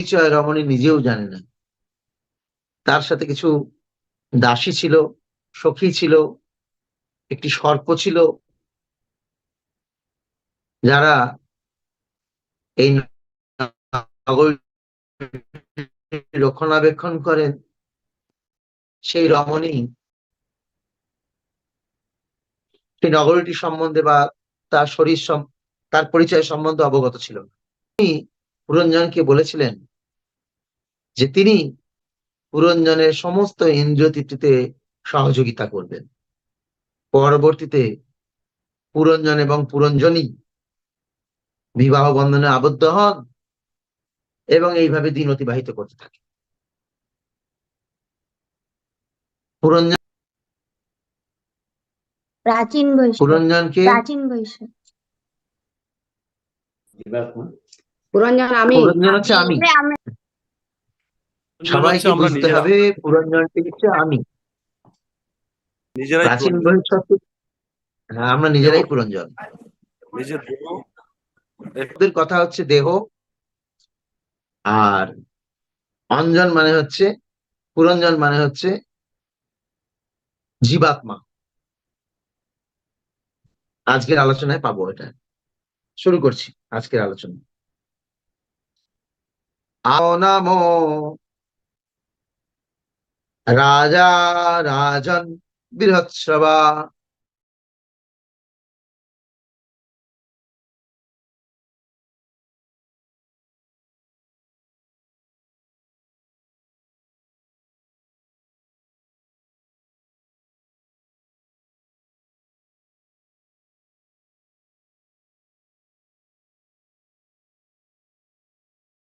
পরিচয় রমণী নিজেও জানে না। তার সাথে কিছু দাসী ছিল, সখী ছিল, একটি সর্প ছিল, যারা এই রক্ষণাবেক্ষণ করেন। সেই রমণী সেই নগরীটি সম্বন্ধে বা তার শরীর তার পরিচয় সম্বন্ধে অবগত ছিল তিনি পুরঞ্জনকে বলেছিলেন যে তিনি পুরঞ্জনের সমস্ত ইন্দ্রিয় তৃপ্তিতে সহযোগিতা করবেন। পরবর্তীতে পুরঞ্জন এবং পুরঞ্জনী বিবাহ বন্ধনে আবদ্ধ হন এবং এইভাবে দিন অতিবাহিত করতে থাকে। পুরঞ্জন প্রাচীন বৈশ্য পুরঞ্জনকে প্রাচীন বৈশ্য পুরঞ্জন আমি। পুরঞ্জন হচ্ছে আমি সবাইকে বুঝতে হবে পুরঞ্জনকে হচ্ছে আমি। নিজেরাই প্রাচীন পুরঞ্জন। ভবিষ্যৎ হ্যাঁ আমরা নিজেরাই পুরঞ্জন নিজের দেহ কথা হচ্ছে দেহ। আর অঞ্জন মানে হচ্ছে পুরঞ্জন মানে হচ্ছে জীবাত্মা। আজকের আলোচনায় পাবো এটা। শুরু করছি আজকের আলোচনা। আও নামো রাজা রাজন বৃহৎসভা